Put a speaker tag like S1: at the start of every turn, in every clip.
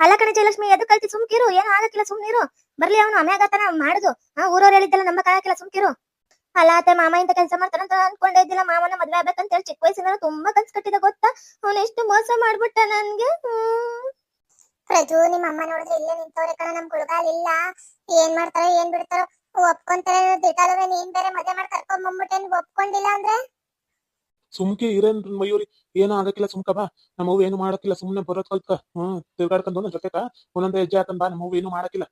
S1: ಅಲ್ಲ ಕಣೆ ಜಯಲಕ್ಷ್ಮಿ ಎದ್ದು ಕಲ್ತಿ ಸುಮ್ಕಿರು ಏನು ಆಗಕ್ಕಿಲ್ಲ ಸುಮ್ನಿರು ಬರ್ಲಿ ಅವನು ಅಮ್ಯಾಗತನ ಮಾಡುದು. ಆ, ಊರವ್ರು ಹೇಳಿದ್ದಲ್ಲ ನಮ್ಮ ಕಾಯಕಿಲ್ಲ ಸುಮ್ಕಿರು ಅಲ್ಲ ಅತ್ತೆ ಮಾಮ ಇಂತ ಕೆಲಸ ಮಾಡ್ತಾರಂತ ಅನ್ಕೊಂಡೇ ಇದ್ದಿಲ್ಲ, ಮಾಮನ ಮದ್ವೆ ಆಗ್ಬೇಕಂತ ಹೇಳಿ ಚಿಕ್ಕ ವಯಸ್ಸಿನ ತುಂಬಾ ಕನ್ಸ್ ಕಟ್ಟಿದ ಗೊತ್ತಾ? ಅವನು ಎಷ್ಟು ಮೋಸ ಮಾಡ್ಬಿಟ್ಟ ನನ್ಗೆ.
S2: ಪ್ರಜು, ನಿಮ್ಮ ಅಮ್ಮ ನೋಡಿದ್ರೆ ಇಲ್ಲೇ ನಿಂತವ್ರೆ ಕಣ, ನಮ್ ಗುಳ್ಗಾಲ್ ಇಲ್ಲ. ಏನ್ ಮಾಡ್ತಾರೋ, ಏನ್ ಬಿಡ್ತಾರೋ, ಒಪ್ಕೊಂತಾರೆ ದಿಟಾಲವೇ ನೀನ್ ಬೇರೆ ಮದ್ವೆ ಮಾಡಿ ಕರ್ಕೊಂಡ್ ಬಂದ್ಬಿಟ್ಟೆ ಒಪ್ಕೊಂಡಿಲ್ಲ ಅಂದ್ರೆ?
S3: ಸುಮ್ಕೆ ಇರೇನ್ ಮಯೂರಿ? ಏನೋ ಆಗಕ್ಕಿಲ್ಲ ಸುಮ್ಕ ಬಾ. ನಮ್ಮ ಅವ್ವ ಏನು ಮಾಡಕ್ಕಿಲ್ಲ ಸುಮ್ನೆ ಬರೋದ್ ಕಲ್ತ ಹ್ಮ್ ತಿರ್ಗಾಡ್ಕೊಂಡ್ ಜೊತೆಕ. ಒಂದೊಂದ್ ಹೆಜ್ಜೆ ಹಾಕೊಂಡ್ ಬಾ ನಮ್ಮ ಅವ್ವ ಏನು ಮಾಡಕ್ಕಿಲ್ಲ.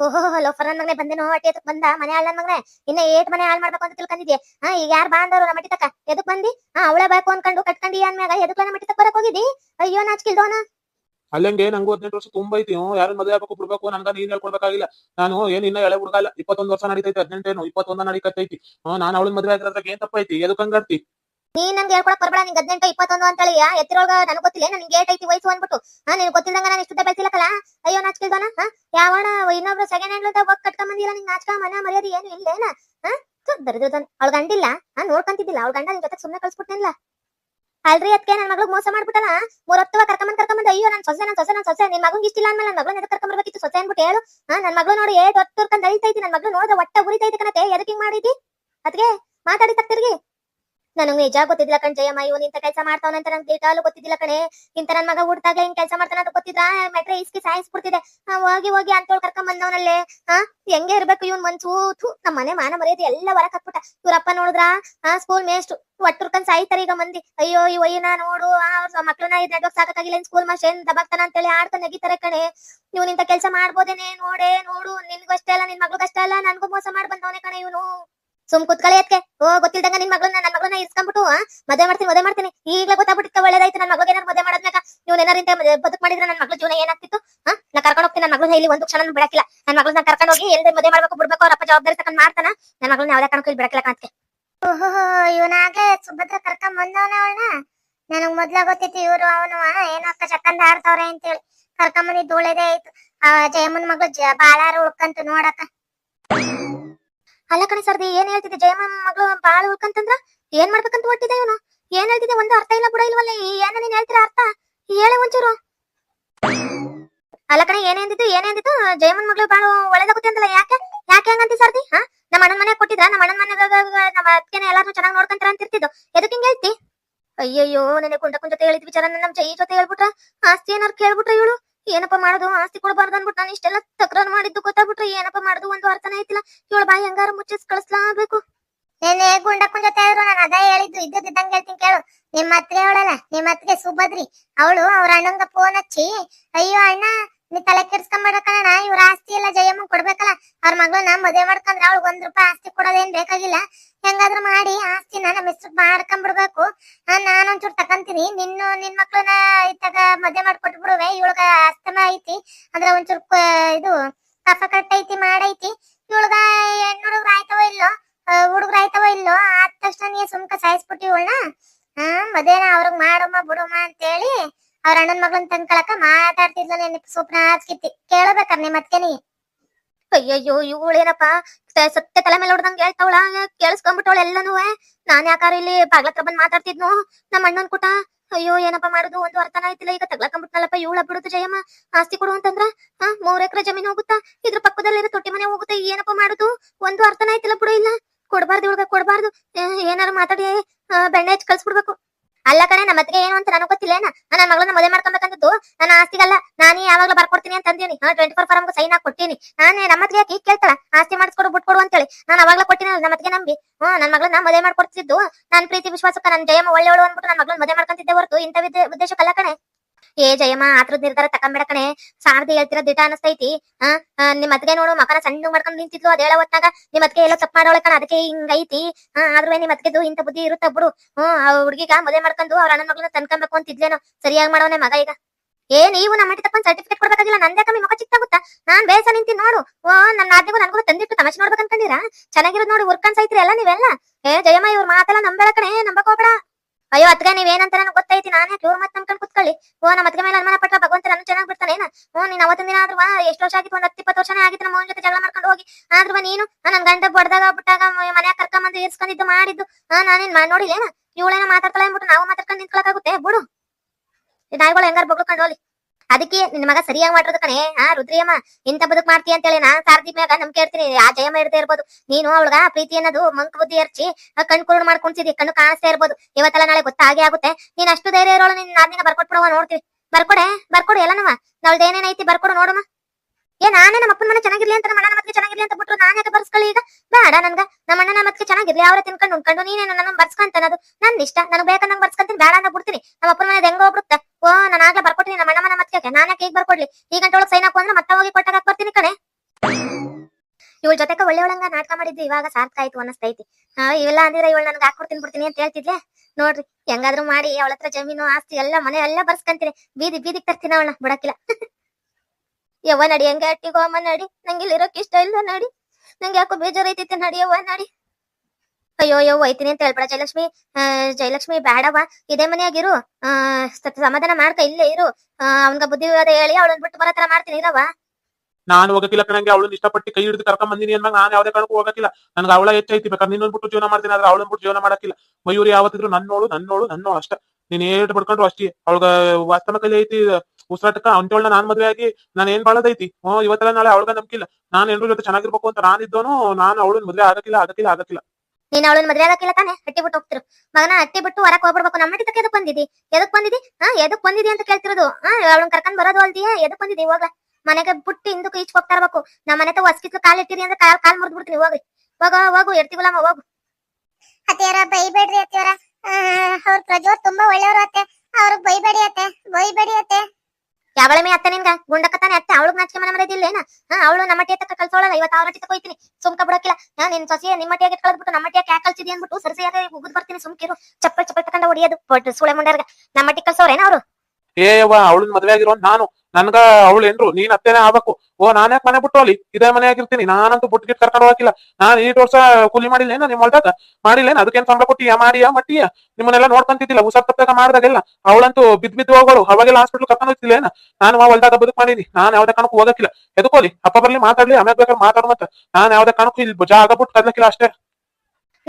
S1: ಓಹೋ ಲೋಫರ್ ನನ್ ಮಗನೇ ಬಂದೇನೋ ಹೊಟ್ಟೆ ಎದಕ್ ಬಂದ? ಮನೆ ಹಾಳ್ ಮಗನೆ. ಇನ್ನ ಏಟ್ ಮನೆ ಹಾಳ್ ಮಾಡ್ಬೇಕು ಅಂತ ತಿಳ್ಕೊಂಡಿದ್ಯ ಹಾ ಈಗ ಯಾರ್ ಬಾಂದವ್ರು ನಮ್ಮ ತಕ ಎದಕ್ ಬಂದಿ? ಹಾ ಅವಳೆ ಬೇಕು ಅನ್ಕೊಂಡು ಕಟ್ಕೊಂಡಿ ಅನ್ಮ್ಯಾಗ ಎದಕ್ ನಮ್ಮ ತಕ ಬರಕ್ ಹೋಗಿದ್ದಿ? ಅಯ್ಯೋ ನಾಚ್ಕಿಲ್ದೋನ
S3: ಅಲ್ಲಂಗೆ ನಂಗೂ ಹದಿನೆಂಟು ವರ್ಷ ತುಂಬಾ ಐತಿ. ಯಾರನ್ನ ಮದುವೆ ಆಗ್ಬೇಕು ಬಿಡ್ಬೇಕು ನನ್ಗ ನೀನ್ ಹೇಳ್ಕೊಡ್ಬೇಕಾಗಿಲ್ಲ. ನಾನು ಏನ್ ಇನ್ನ ಎಳೆ ಹುಡುಗ ಇಲ್ಲ ಇಪ್ಪತ್ತೊಂದ್ ವರ್ಷ ನಡೀತೈತಿ ಹದಿನೆಂಟೇನು ಇಪ್ಪತ್ತೊಂದ ನಡೀತೈತಿ ನಾನು ಅವಳ ಮದುವೆ ಆಗಿರೋದ್ರಾಗ ಏನ್ ತಪ್ಪೈತಿ ಎದಕ್ ಹಂಗಾಡ್ತಿ?
S1: ನೀ ನನ್ಗೆ ಹೇಳ್ಕೊಳಕ್ ಬರ್ಬೇಡ, ನಿಂಗೆ ಹದಿನೆಂಟು ಇಪ್ಪತ್ತೊಂದು ಅಂತ ಹೇಳಿ ಎತ್ತಿರೊಳಗ ನನಗೆ ಗೊತ್ತಿಲ್ಲ, ನನಗೆ ಏಟ್ ಐತಿ ವಯಸ್ಸು ಅಂದ್ಬಿಟ್ಟು. ಹಾ ನಿನ್ ಗೊತ್ತಿಲ್ದಂಗ ನಾನು ಇಷ್ಟು ಬೆಳೆಸಿಲ್ಲಕಲ್ಲ ಅಯ್ಯೋ ನಾಚ್ಕಿಲ್ದೋನ ಹಾ? ಯಾವಣ ಇನ್ನೊಬ್ರು ಸೆಕೆಂಡ್ ಹ್ಯಾಂಡ್ ಹೋಗ್ ಕಟ್ಕೊಂಡ್ ಬಂದಿಲ್ಲ ನಿಂಗೆ ನಾಚ್ಕ, ಮನ, ಮರ್ಯಾದೆ ಏನು ಇಲ್ಲೇನ ಹಾ? ಅವಳ ಗಂಡಿಲ್ಲ? ಹಾ, ನೋಡ್ಕೊಂತಿದ್ದಿಲ್ಲ. ಅವಳ ಗಂಡ ನಿನ್ ಜೊತೆ ಸುಮ್ಮನೆ ಕಳ್ಸ್ಬಿಟ್ಟೇನಿಲ್ಲ ಅಲ್ರಿ ಅದಕ್ಕೆ ನನ್ನ ಮಗಳಿಗೆ ಮೋಸ ಮಾಡ್ಬಿಟ್ಟಲ್ಲ? ಮೂರ್ ಕರ್ಕೊಂಡ್ ಕರ್ಕೊಂಡ್ ಅಯ್ಯೋ, ನನ್ ಸೊಸೆ ನನ್ ಸೊಸೆ ನನ್ ಸೊಸೆ, ನಿನ್ ಮಗಂಗ್ ಇಷ್ಟಿಲ್ಲ ಅಂದ್ಮೇಲೆ ನನ್ನ ಮಗಳನ್ನ ಕರ್ಕೊಂಡ್ ಬರ್ಬೇಕಿತ್ತು ಸೊಸೆ ಅನ್ಬಿಟ್ಟು ಹೇಳು. ಹಾ, ನನ್ ಮಗಳು ನೋಡಿ ಏಟ್ ಹೊತ್ತು ಕರ್ಕೊಂಡ್ ಅಳಿತೈತಿ, ನನ್ ಮಗಳು ನೋಡಿದ್ರೆ ಒಟ್ಟ ಉರಿತೈತಿ ಕಣತೆ ಎದಕ್ಕೆ ಹಿಂಗ್ ಮಾಡಿದಿ? ಅದಕ್ಕೆ ಮಾತಾಡಿ ತಕ್ತಿರ್ಗಿ ನನಗ್ ನಿಜ ಗೊತ್ತಿದ್ದಿಲ್ಲ ಕಣ್ ಜಯಮ್ಮ ಇವ್ ನಿಂತ ಕೆಲಸ ಮಾಡ್ತಾವ್ ಅಂತ ನಂಗೆ ಡೇಟಾಲು ಗೊತ್ತಿದ್ದಿಲ್ಲ ಕಣೆ. ಇಂತ ನನ್ ಮಗ ಹುಡ್ತಾಗ್ಲೇ ಹಿಂಗ್ ಕೆಲಸ ಮಾಡ್ತಾನ ಅಂತ ಗೊತ್ತಿದ್ರ? ಮೆಟ್ರೆ ಇಸ್ಕಿ ಸಾಯಿಸ್ಬಿಡ್ತಿದೆ. ಹೋಗಿ ಹೋಗಿ ಅಂತೋಳ್ ಕರ್ಕೊಂಡ್ ಬಂದವನಲ್ಲೇ ಹಾ, ಹೆಂಗೆ ಇರ್ಬೇಕು ಇವ್ನ್ ಮನ್ಸು? ಥೂ ನಮ್ಮ ಮನೆ ಮಾನ ಮರ್ಯಾದೆ ಎಲ್ಲ ಹೊರಕ್ ಹಾಕ್ಬಿಟ್ಟ ಇವ್ರಪ್ಪ ನೋಡಿದ್ರ? ಆ ಸ್ಕೂಲ್ ಮೇಸ್ಟ್ ಒಟ್ಟುರ್ಕಂಡ್ ಸಾಯ್ತಾರ ಈಗ ಮಂದಿ. ಅಯ್ಯೋ, ಈ ವಯ್ಯನ ನೋಡು. ಅವ್ರ ಮಕ್ಳನ್ನ ಇದ್ ನೆಟ್ವರ್ಕ್ ಸಾಕಾಗಿಲ್ಲ ಸ್ಕೂಲ್ ಮಾಸ್ಟರ್ ಏನ್ ದಬಾಕ್ತಾನ ಅಂತೇಳಿ ಆಡ್ತ ನಗಿತಾರೆ ಕಣೆ. ಇವ್ ನಿಂತ ಕೆಲಸ ಮಾಡ್ಬೋದೇನೆ? ನೋಡೆ, ನೋಡು. ನಿನ್ಗೂ ಅಷ್ಟೇ ಅಲ್ಲ, ನಿನ್ ಮಗ್ಳಿಗಷ್ಟೇ ಅಲ್ಲ. ನನ್ಗೂ ಮೋಸ ಮಾಡ್ಬಂದವನೇ ಕಣೆ ಇವನು. ಸುಮ್ ಕುತ್ಕೊಳ್ಳಿ ಅದಕ್ಕೆ ಓ, ಗೊತ್ತಿಲ್ದಂಗ ನಿನ್ ಮಗಳನ್ನ ನನ್ನ ಮಗಳನ್ನ ಇಸ್ಕೊಂಡ್ಬಿಟ್ಟು ಮದ್ವೆ ಮಾಡ್ತೀನಿ ಮದ್ವೆ ಮಾಡ್ತೀನಿ. ಈಗಲೇ ಗೊತ್ತಾಗ್ಬಿಟ್ಟಿತ್ತು ಒಳ್ಳೇದಾಯ್ತು. ನನ್ನ ಮಗಳಿಗೆ ಏನಾರು ಮದ್ವೆ ಮಾಡೋದ್ನಾಗ ನೀವು ಏನಾರ ಇಂತ ಬದುಕ್ ಮಾಡಿದ್ರೆ ನನ್ನ ಮಗಳ ಜೀವನ ಏನಾಗ್ತಿತ್ತು? ಹಾ ನಾ ಕರ್ಕೊಂಡು ಹೋಗ್ತೀನಿ ನನ್ನ ಮಗಳನ್ನ ಇಲ್ಲಿ ಒಂದು ಕ್ಷಣ ಬಿಡಕಿಲ್ಲ ನನ್ನ ಮಗಳನ್ನ ಕರ್ಕೊಂಡು ಹೋಗಿ ಎಲ್ಲಿ ಮದ್ವೆ ಮಾಡ್ಬೇಕು, ಬಿಡ್ಬೇಕು, ಅವ್ರ ಅಪ್ಪ ಜವಾಬ್ದಾರಿ ತಕ್ಕ ಮಾಡ್ತಾನ. ನನ್ನ ಮಗಳನ್ನ ಯಾವ್ದೇ ಕಾರಣಕ್ಕೂ ಇಲ್ಲಿ ಬಿಡಕಿಲ್ಲ ಕಾಂತಕ್ಕೆ
S2: ಓಹೋ, ಇವನಾಗೆ ಸುಭದ್ರ ಕರ್ಕೊಂಡ್ ಬಂದವನ ಅವಳನ್ನ ನನಗ್ ಮೊದ್ಲ ಗೊತ್ತಿತ್ತು ಇವ್ರು ಅವನು ಏನೋ ಅಕ್ಕ ಚಕ್ಕಂದ ಆಡ್ತಾವ್ರೆ ಅಂತೇಳಿ. ಕರ್ಕೊಂಡ್ ಬಂದಿದ್ದು ಆಯ್ತು. ಆ, ಜಯಮ್ಮನ್ ಮಗಳು ಬಾಳಾರ ಉಳ್ಕಂತು ನೋಡಕ್ಕ.
S1: ಅಲ್ಲ ಕಣೆ ಸರ್ದಿ, ಏನ್ ಹೇಳ್ತಿದ್ದೆ? ಜಯಮ್ಮ ಮಗಳು ಬಾಳ ಉಳ್ಕಂತಂದ್ರ ಏನ್ ಮಾಡ್ಬೇಕಂತ ಹೊಟ್ಟಿದೆ ಇವನು? ಏನ್ ಹೇಳ್ತಿದ್ದೆ? ಒಂದು ಅರ್ಥ ಇಲ್ಲ ಬಿಡ ಇಲ್ವಲ್ಲ? ಏನ ನೀನ್ ಹೇಳ್ತೀರ ಅರ್ಥ? ಹೇಳ ಒಂಚೂರು. ಅಲ್ಲ ಕಣೆ ಏನೇಂದಿತ್ತು ಏನೇಂದಿತ್ತು ಜಯಮ್ಮನ್ ಮಗಳು ಬಾಳ ಒಳ್ಳೇದಾಗುತ್ತೆ ಅಂತಲ್ಲ ಯಾಕೆ? ಯಾಕೆ ಹಂಗಂತಿ ಸರ್ದಿ? ಹಾ? ನಮ್ಮ ಅಣ್ಣನ ಮನೆ ಕೊಟ್ಟಿದ್ರ? ನಮ್ಮ ಅಣ್ಣನ ಮನೆ ನಮ್ಮ ಅತ್ತೆನ ಎಲ್ಲಾರು ಚೆನ್ನಾಗಿ ನೋಡ್ಕೊಂತಾರ ಅಂತ ಇರ್ತಿದ್ದು ಎದಕ್ಕೆ ಹಿಂಗ್ ಹೇಳ್ತಿ? ಅಯ್ಯಯ್ಯೋ ನೆನೆ ಕುಂಟ ಕುಂಟ ಹೇಳಿದ ವಿಚಾರ ನಮ್ ಜೈ ಜೊತೆ ಹೇಳ್ಬಿಟ್ರ? ಆಸ್ತಿ ಏನಾರು ಕೇಳ್ಬಿಟ್ರ ಇವಳು? ಏನಪ್ಪ ಮಾಡೋದು? ಆಸ್ತಿ ಕೊಡಬಾರ್ದು ಅನ್ಬಿಟ್ಟು ನಾನು ಇಷ್ಟೆಲ್ಲ ತಕರಾರು ಮಾಡಿದ್ದು ಗೊತ್ತಾಗ್ಬಿಟ್ರೆ ಏನಪ್ಪ ಮಾಡೋದು? ಒಂದು ಅರ್ಥನೇ ಐತಿಲ್ಲ ಇವಳ ಬಾಯಿ ಹಂಗಾರ ಮುಚ್ಚಿಸ್ ಕಳಿಸ್ಲಾಬೇಕು
S2: ನೆನ್ನೆ ಗುಂಡಕ್ಕನ್ ಜೊತೆ ಇದ್ರು, ನಾನು ಅದೇ ಹೇಳಿದ್ದು ಇದ್ದಿದ್ದಂಗೆ ಹೇಳ್ತೀನಿ ಕೇಳು. ನಿಮ್ಮ ಅತ್ತಿಗೆ ಅವಳಲ್ಲ ನಿಮ್ಮ ಅತ್ತಿಗೆ ಸುಭದ್ರಿ. ಅವಳು ಅವ್ರ ಅಣ್ಣಂಗ ಫೋನ್ ಹಚ್ಚಿ, ಅಯ್ಯೋ ಅಣ್ಣ ನೀ ತಲೆ ಕೆಡ್ಸ್ಕೊಂಡ್ಬಿಡಕಣ್ಣ ಇವ್ರ ಆಸ್ತಿ ಎಲ್ಲ ಜಯಮ್ಮ ಕೊಡ್ಬೇಕಲ್ಲ, ಅವ್ರ ಮಗಳನ್ನ ಮದುವೆ ಮಾಡ್ಕಂದ್ರ ಅವ್ಳಿಗೆ ಒಂದ್ ರೂಪಾಯಿ ಆಸ್ತಿ ಕೊಡೋದೇನ್ ಬೇಕಾಗಿಲ್ಲ. ಹೆಂಗಾದ್ರೂ ಮಾಡಿ ಆಸ್ತಿನ ನಮ್ಮ ಹೆಸ್ರು ಮಾಡ್ಕೊಂಡ್ಬಿಡ್ಬೇಕು ನಾನೊಂಚೂರು ತಕಂತೀನಿ. ನಿನ್ನು ನಿನ್ ಮಕ್ಳನ್ನ ಇತ್ತಾಗ ಮದುವೆ ಮಾಡ್ಕೊಟ್ಬಿಡುವೆ, ಇವಳಗ ಅಸ್ತಮ ಐತಿ. ಅಂದ್ರೆ ಒಂಚೂರು ಇದು ಕಫ ಕಟ್ಟೈತಿ, ಮಾಡೈತಿ. ಇವಳಗ ಹೆಣ್ಣುಡುಗ್ರ ಆಯ್ತವೋ ಇಲ್ಲೋ ಹುಡುಗ್ರು ಆಯ್ತವೋ ಇಲ್ಲೋ, ಆದ ತಕ್ಷಣ ನೀ ಸುಮ್ಕ ಸಾಯಿಸ್ಬಿಟ್ಟಿ ಇವಳನ್ನ. ಹಾ ಮದೇನ ಅವ್ರಿಗೆ ಮಾಡಮ್ಮ, ಬಿಡಮ್ಮ ಅಂತೇಳಿ ಅವ್ರ ಅಣ್ಣನ ಮಗಳನ್ ತಂದ್ಕೊಳಕ ಮಾತಾಡ್ತಿದ್ಲ ನೆನಪು ಸ್ವಪ್ನ ಕೇಳಬೇಕ ಕೇಳಬೇಕಾರ ನಿಮ್ಮ ಅತ್ಕೆನಿ
S1: ಅಯ್ಯಯ್ಯೋ ಇವಳೇನಪ್ಪ ಸತ್ಯ ತಲೆ ಮೇಲೆ ಹೊಡ್ದಂಗ್ ಹೇಳ್ತಾವಳ? ಕೇಳಿಸ್ಕೊಂಡ್ಬಿಟ್ಟವಳ ಎಲ್ಲನೂ ನಾನ್ ಯಾಕಾರ ಇಲ್ಲಿ ಬಾಗ್ಲತ್ರ ಬಂದ್ ಮಾತಾಡ್ತಿದ್ನು? ನಮ್ಮ ಅಣ್ಣನ್ ಕುಟ. ಅಯ್ಯೋ, ಏನಪ್ಪ ಮಾಡುದು? ಒಂದು ಅರ್ಥನ ಆಯ್ತಿಲ್ಲ. ಈಗ ತಗ್ಲಾಕೊಂಡ್ಬಿಟ್ನಲ್ಲಪ್ಪ ಇವಳ ಬಿಡುದು ಜಯಮ್ಮ. ಆಸ್ತಿ ಕೊಡು ಅಂತಂದ್ರ ಹಾ ಮೂರ್ ಎಕರೆ ಜಮೀನು ಹೋಗುತ್ತಾ? ಇದ್ರ ಪಕ್ಕದಲ್ಲಿರೋ ತೊಟ್ಟಿ ಮನೆ ಹೋಗುತ್ತೆ. ಏನಪ್ಪ ಮಾಡುದು? ಒಂದು ಅರ್ಥನ ಆಯ್ತಿಲ್ಲ ಬಿಡು, ಇಲ್ಲ. ಕೊಡ್ಬಾರ್ದು ಇವಳಗ, ಕೊಡ್ಬಾರ್ದು. ಏನಾರು ಮಾತಾಡಿ ಬೆಣ್ಣೆ ಹಚ್ಚಿ ಕಳ್ಸ್ಬಿಡ್ಬೇಕು. ಅಲ್ಲ ಕಣೆ ನಮ್ಮ ಅತ್ತಿಗೆ ಏನು ಅಂತ ನನಗ್ ಗೊತ್ತಿಲ್ಲೇನ ನನ್ನ ಮಗಳನ್ನ ಮದುವೆ ಮಾಡ್ಕೊಬೇಕಂತದ್ದು. ನನ್ನ ಆಸ್ತಿಗಲ್ಲ, ನಾನೇ ಯಾವಾಗ್ಲೂ ಬರ್ಕೊಡ್ತೀನಿ ಅಂತ ಅಂದಿನಿ ಹಾ ಟ್ವೆಂಟಿ ಫೋರ್ ಫಾರ್ಮ್ ಸೈನ್ ಹಾಕಿ ಕೊಟ್ಟಿನಿ ನಾನೇ ನಮ್ಮ ಅತ್ತಿಗೆ ಯಾಕೆ ಕೇಳ್ತಾಳ ಆಸ್ತಿ ಮಾಡಿಸ್ಕೊಡು, ಬಿಟ್ಕೊಡು ಅಂತೇಳಿ. ನಾನು ಅವಾಗ್ಲೇ ಕೊಟ್ಟಿನಿ ನಮ್ಮ ಅತ್ತಿಗೆ ನಂಬಿ. ಹ್ಮ್ ನನ್ನ ಮಗಳನ್ನ ಮದುವೆ ಮಾಡ್ಕೊಡ್ತಿದ್ದು. ನನ್ನ ಪ್ರೀತಿ, ವಿಶ್ವಾಸಕ್ಕ ನನ್ನ ಜಯಮ್ಮ ಒಳ್ಳೆ ಅಂದ್ಬಿಟ್ಟು ನನ್ನ ಮಗಳನ್ನ ಮದುವೆ ಮಾಡ್ಕೊಂತಿದ್ದೆ ಹೊರತು. ಇಂಥ ಉದ್ದೇಶಕ್ಕಲ್ಲ ಕಣೆ. ಏ ಜಯಮ್ಮ ಆತರದ ನಿರ್ಧಾರ ತಕೊಂಬೇಡ ಕಣೆ. ಸಾರದಿ ಹೇಳ್ತಿರೋ ದಿಟ ಅನಸ್ತೈತಿ. ಆ ನಿಮ್ ಅತ್ತಿಗೆ ನೋಡು, ಮಕನ ಸಣ್ಣ ಮಾಡ್ಕೊಂಡ್ ನಿಂತಿದ್ಲು ಅದೇಳ ಹೇಳೋ ಹೊತ್ನಾಗ ನಿಮ್ ಅತ್ತಿಗೆ ಎಲ್ಲ ತಪ್ಪು ಮಾಡೋಳೆ ಕಣ, ಅದಕ್ಕೆ ಹಿಂಗೈತಿ. ಆದ್ರೂ ನಿಮ್ ಅತ್ತಿಗೆದು ಇಂತ ಬುದ್ಧಿ ಇರುತ್ತ ಬಿಡು. ಹ್ಮ್ ಹುಡುಗಿಗ ಮದುವೆ ಮಾಡ್ಕೊಂಡು ಅವ್ರ ಅಣ್ಣ ಮಗಳನ್ನ ತನ್ಕೊಬೇಕು ಅಂತಿದ್ಲೇನೋ ಸರಿಯಾಗಿ ಮಾಡೋನೆ ಮಗ ಈಗ. ಏ, ನೀವು ನಮ್ಮ ಮಟ್ಟಿ ತಕ್ಕೊಂಡ್ ಸರ್ಟಿಫಿಕೇಟ್ ಕೊಡ್ಬೇಕಾಗಿಲ್ಲ, ನಂದೇ ಕಮ್ಮಿ ಮುಖ ಚಿಕ್ಕಾಗುತ್ತಾ ನಾನ್ ಬೇಸ ನಿಂತಿ ನೋಡು. ಓ, ನನ್ನ ಆದ್ಯಗೂ ನನಗೂ ತಂದಿಟ್ಟು ತಮಾಷೆ ನೋಡ್ಬೇಕು ಚೆನ್ನಾಗಿರೋದು ನೋಡಿ ಉರ್ಕೊಂಡ್ ಸೈತ್ರಿ ಎಲ್ಲ ನೀವೆಲ್ಲ? ಏ, ಜಯಮ್ಮ, ಇವ್ರ ಮಾತೆಲ್ಲ ನಂಬೇಡ ಕಣೆ, ನಂಬಕ್ ಹೋಗ್ಬೇಡ. ಅಯ್ಯೋ ಅತ್ಗ ನೀವ್ ಏನಂತ ನನಗೆ ಗೊತ್ತೈತಿ ನಾನೇ ಕ್ಯೂರ್ ಮತ್ತೆ ನಮ್ಕೊಂಡು ಕುತ್ಕೊಳ್ಳಿ. ಓ ನಮ್ಮ ಅತ್ತಿಗೆ ಮೇಲೆ ಅನುಮಾನ ಪಟ್ಟ ಭಗವಂತ ನನ್ನ ಚೆನ್ನಾಗಿ ಬಿಡ್ತಾನೆ. ಏನ? ಓ, ನೀನ್ ಅವತ್ತಿನ ದಿನ ಆದ್ರೂ ಎಷ್ಟು ವರ್ಷ ಆಗಿತ್ತು, ಒಂದ್ ಹತ್ತು ಇಪ್ಪತ್ತು ವರ್ಷನೇ ಆಗಿತ್ತು ನಮ್ಮ ಜೊತೆ ಜಗಳ ಮಾಡ್ಕೊಂಡು ಹೋಗಿ. ಆದ್ರೂ ನೀನು ನನ್ನ ನನ್ ಗಂಡ ಬಡ್ದಾಗ ಬಿಟ್ಟಾಗ ಮನ್ಯಾಗ ಕರ್ಕೊಂಬಂದು ಇರ್ಸ್ಕೊಂಡಿದ್ದು ಮಾಡಿದ್ದು. ಹಾ ನಾನೇನ್ ನೋಡಿಲ್ಲೇನ ಇವಳೇನ ಮಾತಾಡ್ತಾಳೆ ಅಂದ್ಬಿಟ್ಟು ನಾವು ಮಾತಾಡ್ಕೊಂಡು ನಿಂತ್ಕೊಳಕಾಗುತ್ತೆ ಬಿಡು. ನಾಯಿಗಳು ಹೆಂಗಾರ ಬಗ್ಕೊಂಡು ಹೋಲಿ. ಅದಕ್ಕೆ ನಿನ್ ಮಗ ಸರಿಯಾಗಿ ಮಾಡಿರೋದು ಕಣೆ. ಆ, ರುದ್ರಿಯಮ್ಮ, ಇಂತ ಬದುಕ್ ಮಾಡ್ತೀಯ ಅಂತೇಳಿ ನಾನ್ ಸಾರದಿ ಮ್ಯಾಗ ನಂಬಿಕೆ ಇರ್ತೀನಿ. ಆ ಜಯಮ್ಮ ಇರ್ತಾ ಇರ್ಬೋದು. ನೀನು ಅವಳಗ ಪ್ರೀತಿ ಅನ್ನೋದು ಮಂಕ್ ಬುದ್ಧಿ ಹರ್ಚಿ ಕಣ್ ಕುರುಡು ಮಾಡ್ಕೊಂತಿದ್ದಿ ಕಣ್ಣು ಕಾಣಿಸ್ತಾ ಇರ್ಬೋದು. ಇವತ್ತೆಲ್ಲ ನಾಳೆ ಗೊತ್ತಾಗೇ ಆಗುತ್ತೆ. ನೀನ್ ಅಷ್ಟು ಧೈರ್ಯ ಇರೋಳು, ನೀನ್ ನಾದಿನ ಬರ್ಕೊಟ್ಬಿಡುವ ನೋಡ್ತೀವಿ. ಬರ್ಕೊಡೆ, ಬರ್ಕೊಡು ಎಲ್ಲನವ. ನಾಳ್ದು ಏನೇನೈತಿ ಬರ್ಕೊಡು, ನೋಡಮ್ಮ. ಏ, ನಾನೇ ನಮ್ಮ ಅಪ್ಪನ ಮನೆ ಚೆನ್ನಾಗಿರ್ಲಿ ಅಂತ, ನಮ್ಮ ಅಣ್ಣನ ಮತ್ತೆ ಚೆನ್ನಾಗಿರ್ಲಿ ಅಂತ ಬಿಟ್ರು ನಾನು ಯಾಕೆ ಬರ್ಸ್ಕೊಳ್ಳಿ ಈಗ? ಬೇಡ ನನ್ಗ. ನಮ್ಮ ಅಣ್ಣನ ಮತ್ತೆ ಚೆನ್ನಾಗಿರ್ಲಿ, ಅವ್ರ ತಿನ್ಕೊಂಡು ಉಣ್ಕೊಂಡು ನೀನೇನು ನನ್ನ ಬರ್ಸ್ಕೊಂತ ಅನ್ನೋದು ನನ್ ಇಷ್ಟ. ನನಗೆ ಬೇಕಂದಂಗ ಬರ್ಸ್ಕೊಂತೀನಿ, ಬೇಡ ಅಂತ ಬಿಡ್ತೀನಿ. ನಮ್ಮ ಅಪ್ಪನ ಮನೆ ಹೆಂಗ ಹೋಗ್ಬಿಡುತ್ತೆ ಓ, ನಾನು ಆಗ್ಲೇ ಬರ್ಕೊಟ್ಟಿನಿ ನಮ್ಮ ಅಣ್ಣ ಮನೆ ಮತ್ತೆ ನಾನು ಯಾಕೆ ಈಗ ಬರ್ಕೊಡ್ಲಿ? ಈ ಗಂಟೆ ಸೈನ್ ಹಾಕು ಅಂದ್ರೆ ಮತ್ತೆ ಹೋಗಿ ಕೊಟ್ಟಾಗ ಬರ್ತೀನಿ ಕಣೆ. ಇವಳ ಜೊತೆಗೆ ಒಳ್ಳೆ ಒಳಂಗ ನಾಟಕ ಮಾಡಿದ್ವಿ, ಇವಾಗ ಸಾರ್ಥಕ ಆಯ್ತು ಅನ್ನಿಸ್ತೈತಿ. ಇವೆಲ್ಲ ಅಂದಿರ ಇವಳು ನನ್ಗೆ ಹಾಕೊಡ್ತೀನಿ ಬಿಡ್ತೀನಿ ಅಂತ ಹೇಳ್ತಿದ್ಲೆ ನೋಡ್ರಿ, ಹೆಂಗಾದ್ರೂ ಮಾಡಿ, ಅವಳ ಹತ್ರ ಜಮೀನು, ಆಸ್ತಿ, ಎಲ್ಲ ಮನೆ ಎಲ್ಲ ಬರ್ಸ್ಕೊಂತೀನಿ. ಬೀದಿ ಬೀದಿಗೆ ತರ್ತೀನಿ ಅವಳ ಬಿಡಕ್ಕಿಲ್ಲ. ಯವ್ವ ನಡಿ, ಹೆಂಗೆ ಅಟ್ಟಿಗೋ ಅಮ್ಮ ನಡಿ ನಂಗೆ ಇಲ್ಲಿ ಇರೋಕೆ ಇಷ್ಟ ಇಲ್ಲ ನಡಿ. ನಂಗೆ ಯಾಕೋ ಬೇಜಾರ್ ಐತೈತೆ ನಡಿ, ಯವ್ವ ನಡಿ. ಅಯ್ಯೋ ಅಯ್ಯೋ, ಹೋಯ್ತೀನಿ ಅಂತ ಹೇಳ್ಬೇಡ. ಜಯಲಕ್ಷ್ಮಿ ಜಯಲಕ್ಷ್ಮಿ ಬೇಡವ ಇದೇ ಮನೆಯಾಗಿರು. ಆ ಸಮಾಧಾನ ಮಾಡ್ಕ, ಇಲ್ಲೇ ಇರು. ಅವನ್ಗ ಅವ್ನ್ಗ ಬುದ್ಧಿ ವಿವಾದ ಹೇಳಿ ಅವಳನ್ ಬಿಟ್ಟು ಬರೋ ತರ ಮಾಡ್ತೀನಿ ಇರವ
S3: ನಾನು ಹೋಗಕ್ಕಿಲ್ಲ ಕಣಂಗೆ. ಅವಳನ್ನ ಇಷ್ಟಪಟ್ಟು ಕೈ ಹಿಡಿದು ಕರ್ಕೊಂಡ್ ಬಂದಿನಿ ಅಂದಾಗ ನಾನು ಯಾವ್ದೇ ಕಾರಣಕ್ಕೂ ಹೋಗಕ್ಕಿಲ್ಲ. ನನ್ಗೆ ಅವಳ ಹೆಚ್ಚೈತಿ ಬೇಕಾದ್ರೆ ನಿನ್ನೊಂದ್ ಬಿಟ್ಟು ಜೀವನ ಮಾಡ್ತೀನಿ, ಆದ್ರೆ ಅವಳನ್ ಬಿಟ್ಟು ಜೀವನ ಮಾಡಕ್ಕಿಲ್ಲ. ಮಯೂರಿ ಯಾವತ್ತಿದ್ರು ನನ್ನೋಳು ನನ್ನೋಳು ನನ್ನೋಳು ಅಷ್ಟ. ನೀನ್ ಏಟ್ ಬಿಡ್ಕೊಂಡ್ರು ಅಷ್ಟೇ. ಅವಳಗ ವಾಸ್ತವ ಕಲಿ ಐತಿ, ಉಸಿರಾಟಕ್ಕ. ಅಂಟೋಳ್ನ ನಾನ್ ಮದ್ವೆ ಆಗಿ ನಾನು ಏನ್ ಬಾಳದೈತಿ ಹ್ಮ್ ಇವತ್ತೆಲ್ಲ ನಾಳೆ ಅವಳಗ ನಂಬಿಕಿಲ್ಲ. ನಾನು ಎಲ್ರ ಜೊತೆ ಚೆನ್ನಾಗಿರ್ಬೇಕು ಅಂತ ನಾನಿದ್ದೋನು ನಾನು ಅವಳನ್ನ ಮದ್ವೆ ಆಗಕ್ಕಿಲ್ಲ ಆಗಕ್ಕಿಲ್ಲ ಆಗಕ್ಕಿಲ್ಲ.
S1: ನೀನ್ ಅವಳನ್ನ ಮದ್ವೆ ಆಗಕ್ಕಿಲ್ಲ ತಾನೆ? ಹಟ್ಟಿ ಬಿಟ್ಟು ಹೋಗ್ತಿರು. ಮಗನ ಹಟ್ಟಿ ಬಿಟ್ಟು ಹೊರಕ್ ಹೋಗ್ಬಿಡ್ಬೇಕು. ನಮ್ಮ ಮನೆ ಎದಕ್ ಬಂದಿದಿ? ಎದಕ್ ಬಂದಿದಿ? ಹಾ, ಎದಕ್ ಬಂದಿದಿ ಅಂತ ಕೇಳ್ತಿರೋದು. ಹಾ ಅವಳನ್ನ ಕರ್ಕೊಂಡ್ ಬರೋದು ಅಲ್ದಿಯಾ? ಎದಕ್ ಬಂದಿದಿ ಹೋಗ್ಲ ಮನೆಗೆ ಬಿಟ್ಟು ಹಿಂದಕ್ಕೆ ಈಚ್ ಹೋಗ್ತಾ ಇರ್ಬೇಕು. ನಮ್ಮ ಮನೆ ಹತ್ರ ಹೊಸ್ಕಿತ್ತು ಕಾಲ್ ಇಟ್ಟಿರಿ ಅಂದ್ರೆ ಕಾಲ್ ಕಾಲ್ ಮುರಿದ್ ಬಿಡ್ತೀನಿ. ಹೋಗ್ರಿ. ಹೋಗ, ಹೋಗು ಎಡ್ತಿಗುಲಮ್ಮ ಹೋಗು.
S2: ಅತ್ತೆಯರ ಬೈಬೇಡ್ರಿ ಅತ್ತೆಯವರ. ಅವ್ರ ಪ್ರಜೋರ್ ತುಂಬಾ ಒಳ್ಳೆಯವ್ರ ಅತ್ತೆ. ಅವ್ರಿಗೆ ಬೈಬೇಡಿ ಅತ್ತೆ. ಬೈಬೇಡಿ ಅತ್ತೆ.
S1: ಯಾವಳ ಮೇ ಅತ್ತೆ ನಿನ್ಗ? ಗುಂಡಕ್ಕ ತಾನೆ ಅತ್ತೆ ಅವಳು ನಾಚಿಕೆ ಮನೆ ಮರದಿಲ್ಲ ಏನ ಅವಳು ನಮ್ಮ ಟೇ ತಕ್ಕ ಕಳ್ಸೋಳಲ್ಲ, ಇವತ್ತು ಅವ್ರ ಹಟ್ಟಿ ಹೋಯ್ತೀನಿ ಸುಮ್ಕ ಬಿಡೋಕಿಲ್ಲ. ನಾ ನಿನ್ ಸೊಸೆಯ ನಿಮ್ಮ ಮಟ್ಟಿಯಾಗಿ ಕಳ್ದ್ಬಿಟ್ಟು ನಮ್ಮ ಟೇ ಯಾಕೆ ಕಳ್ಸಿದಿ ಅಂದ್ಬಿಟ್ಟು ಸರಿಸರಿಯಾಗಿ ಉಗಿದ್ ಬರ್ತೀನಿ ಸುಮ್ಕಿರು. ಚಪ್ಪಲ್ ಚಪ್ಪಲ್ ತಕೊಂಡ ಹೊಡಿಯೋದು. ಬಟ್ ಸುಳೆ ಮುಂಡರ್ಗ. ನಮ್ಮ ಮಟ್ಟಿ ಕಳ್ಸೋರೇನ ಅವ್ರು?
S3: ಏ ಯವ್ವ ಅವಳನ್ನ ಮದ್ವೆ ಆಗಿರೋ ನಾನು. ನನ್ಗ ಅವಳು ಏನ್ರು, ನೀನ್ ಅತ್ತೇನೆ ಆಗ್ಬೇಕು. ಓ, ನಾನ್ ಯಾಕೆ ಮನೆ ಬಿಟ್ಟು ಅಲ್ಲಿ? ಇದೇ ಮನೆ ಆಗಿರ್ತೀನಿ. ನಾನಂತೂ ಬುಟ್ ಗಿಟ್ ಕರ್ಕೊಂಡು ಹೋಗಿಲ್ಲ ನಾನ್ ಈ ವರ್ಷ ಕೂಲಿ ಮಾಡಿಲ್ಲೇನ ನಿಮ್ ಹೊಲ್ದಾಗ? ಮಾಡಿಲ್ಲೇನ ಅದಕ್ಕೇನ್ ಸಂಬಳ ಕೊಟ್ಟಿಯಾ? ಮಾಡಿಯಾ? ಮಟ್ಟಿಯ? ನಿಮ್ಮನ್ನೆಲ್ಲ ನೋಡ್ಕೊಂತಿದ್ದಿಲ್ಲ, ಹುಷಾರ್ ತಪ್ಪಾಗ ಮಾಡ್ದಾಗೆಲ್ಲ. ಅವಳಂತೂ ಬಿದ್ ಬಿದ್ದು ಹೋಗೋಳು ಅವಾಗೆಲ್ಲ ಹಾಸ್ಪಿಟ್ಲ್ ಕರ್ಕೊಂಡು ಹೋಗ್ತಿಲ್ಲೇನ ನಾನು ಆ ಹೊಲ್ದಾಗ ಬದುಕು ಮಾಡೀನಿ. ನಾನ್ ಯಾವ್ದೇ ಕಾರಣಕ್ಕೂ ಹೋಗಕ್ಕಿಲ್ಲ. ಎದಕೋಲಿ? ಅಪ್ಪ ಬರ್ಲಿ, ಮಾತಾಡ್ಲಿ ಆಮೇಲೆ ಬೇಕಾದ್ರೆ ಮಾತಾಡ್ ಮತ್ತ. ನಾನ್ ಯಾವ್ದೇ ಕಾರಣಕ್ಕೂ ಇಲ್ಲಿ ಜಾಗ ಬಿಟ್ಟು ಕದ್ಲಕ್ಕಿಲ್ಲ ಅಷ್ಟೇ.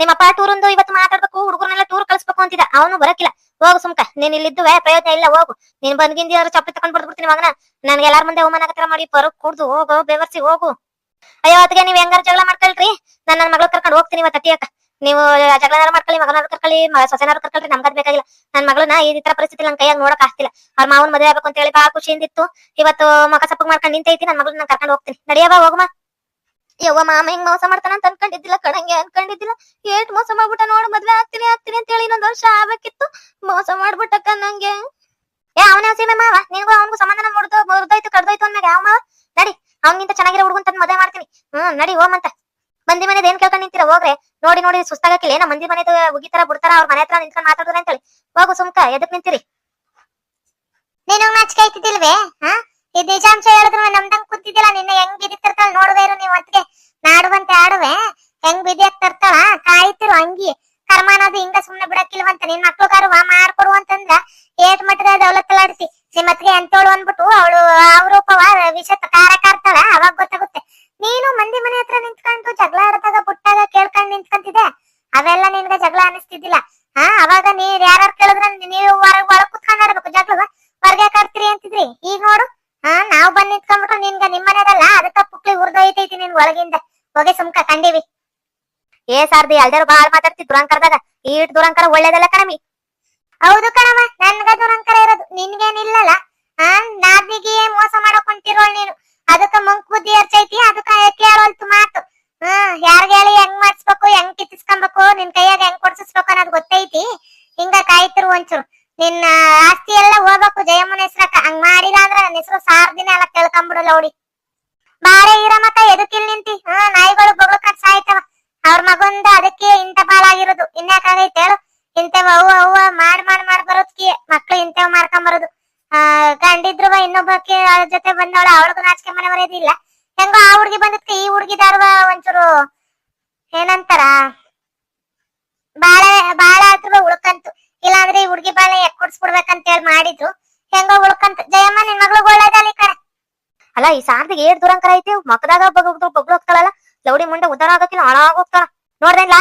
S1: ನಿಮ್ಮಪ್ಪ ಟೂರೊಂದು ಇವತ್ತು ಮಾತಾಡ್ಬೇಕು, ಹುಡುಗರನ್ನೆಲ್ಲ ಟೂರ್ ಕಳಿಸ್ಬೇಕು ಅಂತಿದ್ದ. ಅವನು ಬರಕಿಲ್ಲ. ಹೋಗು ಸುಮ್ಕ. ನೀನ್ ಇಲ್ಲಿದ್ದು ಪ್ರಯೋಜನ ಇಲ್ಲ, ಹೋಗು. ನೀನ್ ಬಂದ್ಗಿಂದ ಚಪ್ಪಿ ತಕೊಂಡ್ ಬರ್ದ್ಬಿಡ್ತೀನಿ ಮಗನ. ನನ್ಗೆ ಎಲ್ಲಾರ ಮುಂದೆ ಅವಮಾನ ಹತ್ರ ಮಾಡಿ ಬರೋ ಕುಡ್ದು ಹೋಗು, ಬೆವರ್ಸಿ ಹೋಗು. ಅಯ್ಯೋ ಅದಕ್ಕೆ ನೀವ್ ಹೆಂಗಾರ ಜಗಳ ಮಾಡ್ಕೊಳ್ರಿ. ನಾನು ನನ್ನ ಮಗಳು ಕರ್ಕೊಂಡು ಹೋಗ್ತೀನಿ ಇವತ್ತು ಅತಿಯಕ್ಕ ನೀವು ಜಗಳನಾರು ಮಾಡ್ಕೊಳ್ಳಿ, ಮಗನಾರು ಕರ್ಕೊಳ್ಳಿ ಸೊಸೆನಾರು ಕರ್ಕೊಳ್ರಿ ನಮ್ಗದ್ ಬೇಕಾಗಿಲ್ಲ. ನನ್ ಮಗಳನ್ನ ಈ ತರ ಪರಿಸ್ಥಿತಿ ನನ್ ಕೈಯಾಗ ನೋಡಕ್ ಆಗ್ತಿಲ್ಲ. ಅವ್ರ ಮಾವನ್ ಮದುವೆ ಆಗ್ಬೇಕು ಅಂತ ಹೇಳಿ ಬಾ ಖುಷಿಯಿಂದ ಇತ್ತು ಇವತ್ತು ಮಕ ಸಪ್ಪಗ್ ಮಾಡ್ಕೊಂಡು ನಿಂತೈತಿ, ನನ್ ಮಗಳನ್ನ ಕರ್ಕೊಂಡು ಹೋಗ್ತೀನಿ. ನಡಿಯವ ಹೋಗಮ್ಮ ಯವ್ವ ಮಾಮ ಹೆಂಗ್ ಮೋಸ ಮಾಡ್ತಾನ ಅಂತ ಅನ್ಕೊಂಡಿದ್ದಿಲ್ಲ, ಕಣಂಗೆ ಅನ್ಕೊಂಡಿದ್ದಿಲ್ಲ. ಏಟ್ ಮೋಸ ಮಾಡ್ಬಿಟ್ಟ ನೋಡು, ಮದ್ವೆ ಆಗ್ತೀನಿ ಆಗ್ತೀನಿ ಅಂತ ಹೇಳಿ ಇನ್ನೊಂದ್ ವರ್ಷ ಆಗ್ಬೇಕಿತ್ತು. ಮೋಸ ಮಾಡ್ಬಿಟ್ಟಕ್ಕ ನಂಗೆ. ಏ, ಅವನೇ ಸೀಮೆ ಮಾವ? ನಿನ್ಗೂ ಅವ್ನಿಗೂ ಸಮಾಧಾನ ಮುಡ್ದು ಮುರ್ದೋಯ್ತು, ಕಡ್ದೋಯ್ತು ಅಂದ್ಮೇಲೆ ಯಾವ ಮಾವ? ನಡಿ ಅವ್ನಿಗಿಂತ ಚೆನ್ನಾಗಿರೋ ಹುಡುಗನ್ ತಂದ್ ಮದ್ವೆ ಮಾಡ್ತೀನಿ. ಹ್ಮ್, ನಡಿ ಹೋಮಂತ ಮಂದಿ ಮನೆದ ಏನ್ ಕೇಳ್ಕೊಂಡ್ ನಿಂತಿರ? ಹೋಗ್ರೆ. ನೋಡಿ ನೋಡಿ ಸುಸ್ತಾಗಕ್ಕಿಲ್ಲ ಏನ ಮಂದಿ ಮನೆದ ಉಗಿತರ ಬಿಡ್ತಾರ, ಅವ್ರ ಮನೆ ಹತ್ರ ನಿಂತ್ಕೊಂಡ್ ಮಾತಾಡಿದ್ರೆ ಅಂತೇಳಿ. ಹೋಗು ಸುಮ್ಕ, ಎದಕ್ ನಿಂತಿರಿ?
S2: ನೀನು ನಾಚಿಕೆ ಆಯ್ತಿದ್ದಿಲ್ವೇ? ಹಾ? ಈ ನಿಜಾಂಶ ಹೇಳಿದ್ರು ನಮ್ದಂಗ್ ಕೂತಿದ್ದಿಲ್ಲ ನಿನ್ನ ಹೆಂಗ್ ಬಿದಿ ತರ್ತಾಳ ನೋಡುವೆ ಇರು ನೀವ್ ಅತ್ಗೆ ನಾಡುವಂತೆ ಆಡುವೆ, ಹೆಂಗ್ ಬಿದಿಯಾಗ್ ತರ್ತಾಳ, ಕಾಯ್ತಿರು ಹಂಗಿ. ಕರ್ಮ ಅನ್ನೋದು ಹಿಂಗ ಸುಮ್ನೆ ಬಿಡಕ್ಕಿಲ್ವಂತ, ನಿನ್ ಮಕ್ಳುಗಾರು ವಾ ಮಾಡ್ಕೊಡು ಅಂತಂದ್ರ ಏಟ್ ಮಟ್ಟದ ದೌಲತ್ತಲಾಡಿಸಿ ಸಿಮ್ಮತ್ಗೆ ಎಂತೋಳು ಅಂದ್ಬಿಟ್ಟು, ಅವಳು ಅವರೂಪವ ವಿಷ ಕಾರ ನಿನ್ ಒಳಗಿಂದ ಹೋಗಿ ಸುಮ್ಕ, ಕಂಡಿವಿ.
S1: ಏ ಸಾರ್ದಿ ಅಲ್ದಾರು ಬಾಳ್ ಮಾತಾಡ್ತಿ ದುರಂಕರದಾಗ. ಈಟ್ ದುರಂಕರ ಒಳ್ಳೇದಲ್ಲ ಕಣಮಿ?
S2: ಹೌದು ಕಣವ, ನನ್ಗ ದುರಂಕರ ಇರೋದು. ನಿನ್ಗೇನಿಲ್ಲಲ್ಲ? ಹಾ ನಾದ್ನಿಗೆ ಮೋಸ ಮಾಡಕೊಂತಿರೋಳ್ ನೀನು? ಅದಕ್ಕ ಮುಂಕ್ ಬುದ್ಧಿ ಹರ್ಚೈತಿ, ಅದಕ್ಕ ಕೇಳೋಲ್ತು ಮಾತು. ಹ್ಮ್ ಯಾರ್ಗ ಹೇಳಿ ಹೆಂಗ್ ಮಾಡಿಸ್ಬೇಕು, ಹೆಂಗ್ ಕಿತ್ತಿಸ್ಕೊಂಬೇಕು, ನಿನ್ ಕೈಯಾಗ ಹೆಂಗ್ ಕೊಡ್ಸಿಸ್ಬೇಕು ಅನ್ನೋದು ಗೊತ್ತೈತಿ? ಹಿಂಗ ಕಾಯ್ತಿರು ಒಂಚೂರು. ನಿನ್ನ ಆಸ್ತಿ ಎಲ್ಲ ಹೋಗ್ಬೇಕು ಜಯಮ್ಮನ ಹೆಸ್ರಕ್ಕ ಹಂಗ್ ಮಾಡಿಲ್ಲ ಅಂದ್ರ ನನ್ನ ಹೆಸರು ಸಾರ್ ದಿನ ಎಲ್ಲ ಕೇಳ್ಕೊಂಬಿಡಲ್ಲ ಅವ್ಡಿ ಗಂಡಿದ್ರು ಇನ್ನೊಬ್ಬಕ್ಕೆ ಜೊತೆ ಬಂದವಳ, ಅವಳಿಗೂ ನಾಚಿಕೆ ಮನೆ ಬರೋದಿಲ್ಲ ಹೆಂಗೋ ಆ ಹುಡುಗಿ ಬಂದದ್ಕೆ, ಈ ಹುಡ್ಗಿ ದಾರ್ವ ಒಂಚೂರು ಏನಂತಾರ? ಬಾಳೆ, ಬಾಳ ಆದ್ರೂ ಉಳ್ಕಂತು. ಇಲ್ಲಾಂದ್ರೆ ಈ ಹುಡ್ಗಿ ಬಾಳೆ ಎಕ್ಕುಡ್ಸ್ಬಿಡ್ಬೇಕಂತ ಹೇಳಿ ಮಾಡಿದ್ರು. ಹೆಂಗೋ ಉಳ್ಕಂತ. ಜಯಮ್ಮ, ನಿನ್ ಮಗಳು ಒಳ್ಳೇದಲ್ಲಿ ಕಡೆ.
S1: ಅಲ್ಲ, ಈ ಸಾರ್ದಿಗೆ ಏಟ್ ದುರಂಕರ ಐತಿ? ಮಕ್ಕದಾಗ ಬಗ್ಳು ಹೋಗ್ತಾಳಲ್ಲ. ಲೌಡಿ ಮುಂಡೆ ಉದ್ದಾರ ಆಗಕ್ಕಿಲ್ಲ ಹಾಳಾಗ್ ಹೋಗ್ತಾಳ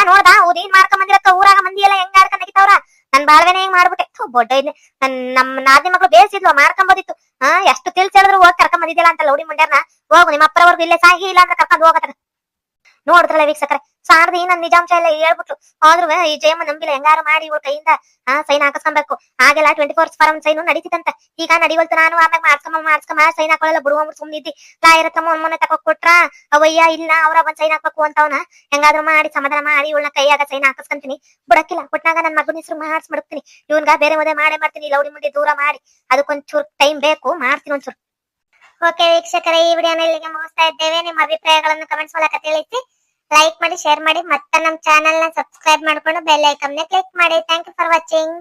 S1: ನೋಡ್ದಾ ಉದೀನ್ ಮಾಡ್ಕೊಂಡ್ ಬಂದಿರಕ್ಕ, ಊರಾಗ ಮಂದಿ ಎಲ್ಲ ಹೆಂಗ್ ಆಡ್ಕೊಂಡ್ ನಗಿತಾವ್ರ? ನನ್ ಬಾಳ್ವೆನ ಹೆಂಗ್ ಮಾಡ್ಬಿಟ್ಟೆ? ಬೊಡ್ಡ ನನ್, ನಮ್ ನಾದಿ ಮಗಳು ಬೇಸಿದ್ಲು ಮಾಡ್ಕೊಂಬೋದಿತ್ತು. ಹಾ ಎಷ್ಟು ತಿಳ್ಸ್ ಹೇಳಿದ್ರು ಹೋಗಿ ಕರ್ಕೊಂಡ್ ಬಂದಿದ್ದಿಲ್ಲ ಅಂತ ಲೌಡಿ ಮುಂಡ್ಯಾರ್ನ. ಹೋಗು ನಿಮ್ಮ ಅಪ್ಪರವರ್ಗು ಇಲ್ಲೇ ಸಾಗಿ ಇಲ್ಲ ಅಂದ್ರೆ ಕರ್ಕೊಂಡ್ ಹೋಗತ್ತಾರ ನೋಡಿದ್ರಲ್ಲ ವೀಕ್ಷಕರೇ. ಸಾರದಿ ನನ್ ನಿಜಾಂಶ ಎಲ್ಲ ಹೇಳ್ಬಿಟ್ರು. ಆದ್ರೂ ಈ ಜಯಮ್ಮ ನಂಬಿಲ್ಲ, ಹೆಂಗಾರು ಮಾಡಿ ಇವ್ರ ಕೈಯಿಂದ, ಆ ಸೈನ್ ಹಾಕಿಸ್ಕೊಬೇಕು. ಆಗೆಲ್ಲ ಟ್ವೆಂಟಿ ಫೋರ್ ಫಾರಂ ಸೈನು ನಡೀತಿತ್ತಂತ ಈಗ ನಡಿವಲ್ತು ನಾನು, ಆಮ್ಯಾಗ ಮಾಡ್ಸ್ಕೊಂಬ ಮಾಡ್ಸ್ಕೊಂಬ ಸೈನ್ ಹಾಕೊಳ್ಳಲ್ಲ ಬಿಡುವ ಸುಮ್ನಿದ್ದಿ ಲಾಯರ್ ಹತ್ರ ಮೊನ್ನೆ ಮೊನ್ನೆ ತಕೊ ಕೊಟ್ರ? ಅವಯ್ಯ ಇಲ್ಲ, ಅವ್ರ ಬಂದ್ ಸೈನ್ ಹಾಕ್ಬೇಕು ಅಂತವನ. ಹೆಂಗಾದ್ರೂ ಮಾಡಿ, ಸಮಾಧಾನ ಮಾಡಿ, ಇವಳನ್ನ ಕೈಯಾಗ ಸೈನ್ ಹಾಕಿಸ್ಕೊಂತೀನಿ. ಬಿಡಕ್ಕಿಲ್ಲ ಕೊಟ್ಟಾಗ ನನ್ನ ಮಗನ ಹೆಸರು ಮಾಡ್ಸ್ ಮಾಡ್ತೀನಿ ಇವನ್ಗ ಬೇರೆ ಮದುವೆ ಮಾಡೇ ಮಾಡ್ತೀನಿ, ಲೌಡಿ ಮುಂದೆ ದೂರ ಮಾಡಿ. ಅದಕ್ಕೊಂಚೂರು ಟೈಮ್ ಬೇಕು, ಮಾಡ್ತೀನಿ ಒಂಚೂರು.
S2: ಓಕೆ ವೀಕ್ಷಕರೇ, ಈ ವಿಡಿಯೋನ ಇಲ್ಲಿಗೆ ಮುಗಿಸ್ತಾ ಇದ್ದೇವೆ. ನಿಮ್ಮ ಅಭಿಪ್ರಾಯಗಳನ್ನು ಕಮೆಂಟ್ಸ್ ಮೂಲಕ ತಿಳಿಸಿ. ಲೈಕ್ ಮಾಡಿ ಶೇರ್ ಮಾಡಿ, ಮತ್ತೆ ನಮ್ಮ ಚಾನೆಲ್ನ ಸಬ್ಸ್ಕ್ರೈಬ್ ಮಾಡ್ಕೊಂಡು ಬೆಲ್ ಐಕನ್ ಕ್ಲಿಕ್ ಮಾಡಿ. Thank you for watching